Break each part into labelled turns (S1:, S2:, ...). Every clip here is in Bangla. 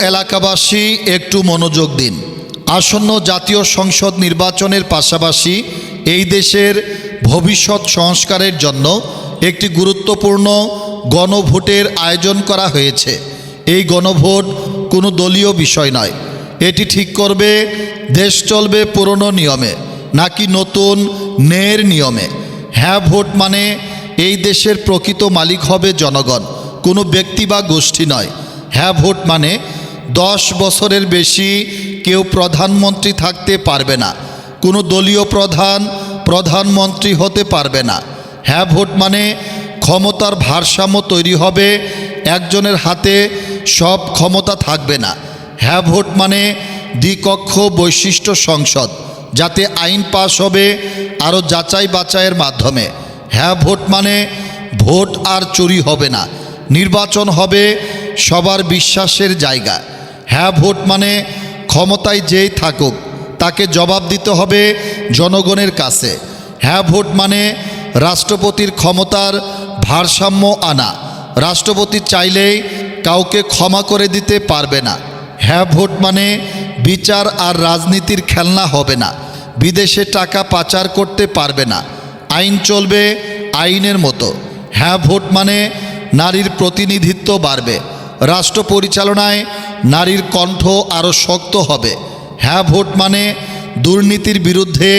S1: এলাকাবাসী, একটু মনোযোগ দিন। আসন্ন জাতীয় সংসদ নির্বাচনের পাশাপাশি এই দেশের ভবিষ্যৎ সংস্কারের জন্য একটি গুরুত্বপূর্ণ গণভোটের আয়োজন করা হয়েছে। এই গণভোট কোনো দলীয় বিষয় নয়। এটি ঠিক করবে, দেশ চলবে পুরনো নিয়মে, নাকি নতুন ন্যায়ের নিয়মে। হ্যাঁ ভোট মানে এই দেশের প্রকৃত মালিক হবে জনগণ, কোনো ব্যক্তি বা গোষ্ঠী নয়। হ্যাঁ ভোট মানে দশ বছরের বেশি কেউ প্রধানমন্ত্রী থাকতে পারবে না। কোনো দলীয় প্রধান, প্রধানমন্ত্রী হতে পারবে না। হ্যাঁ ভোট মানে ক্ষমতার ভারসাম্য তৈরি হবে, একজনের হাতে সব ক্ষমতা থাকবে না। হ্যাঁ ভোট মানে দ্বিকক্ষ বৈশিষ্ট্য সংসদ, যাতে আইন পাশ হবে আরও যাচাই বাছাইয়ের মাধ্যমে। হ্যাঁ ভোট মানে ভোট আর চুরি হবে না। নির্বাচন হবে সবার বিশ্বাসের জায়গা। হ্যাঁ ভোট মানে ক্ষমতায় যেই থাকুক, তাকে জবাব দিতে হবে জনগণের কাছে। হ্যাঁ ভোট মানে রাষ্ট্রপতির ক্ষমতার ভারসাম্য আনা। রাষ্ট্রপতি চাইলেই কাউকে ক্ষমা করে দিতে পারবে না। হ্যাঁ ভোট মানে বিচার আর রাজনীতির খেলনা হবে না। বিদেশে টাকা পাচার করতে পারবে না। আইন চলবে আইনের মতো। হ্যাঁ ভোট মানে নারীর প্রতিনিধিত্ব বাড়বে। রাষ্ট্র পরিচালনায় নারীর কণ্ঠ আরও শক্ত হবে। হ্যাঁ ভোট মানে দুর্নীতির বিরুদ্ধে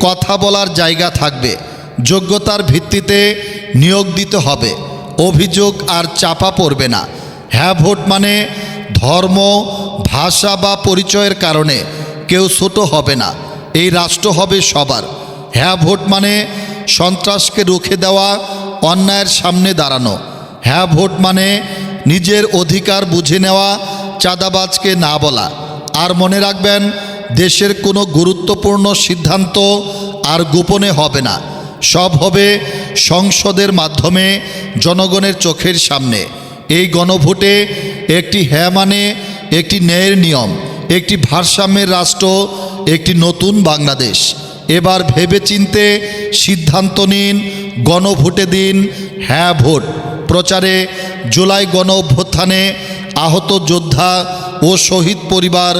S1: কথা বলার জায়গা থাকবে। যোগ্যতার ভিত্তিতে নিয়োগ দিতে হবে। অভিযোগ আর চাপা পড়বে না। হ্যাঁ ভোট মানে ধর্ম, ভাষা বা পরিচয়ের কারণে কেউ ছোট হবে না। এই রাষ্ট্র হবে সবার। হ্যাঁ ভোট মানে সন্ত্রাসকে রুখে দেওয়া, অন্যায়ের সামনে দাঁড়ানো। হ্যাঁ ভোট মানে নিজের অধিকার বুঝে নেওয়া চাঁদাবাজকে না বলা। আর মনে রাখবেন, দেশের কোনো গুরুত্বপূর্ণ সিদ্ধান্ত আর গোপনে হবে না। সব হবে সংসদের মাধ্যমে জনগণের চোখের সামনে। এই গণভোটে একটি হ্যাঁ মানে একটি ন্যায়ের নিয়ম, একটি ভারসাম্যের রাষ্ট্র, একটি নতুন বাংলাদেশ। এবার ভেবেচিন্তে সিদ্ধান্ত নিন, গণভোটে দিন হ্যাঁ ভোট। প্রচারে জুলাই গণ অভ্যুত্থানে আহত যোদ্ধা ও শহীদ পরিবার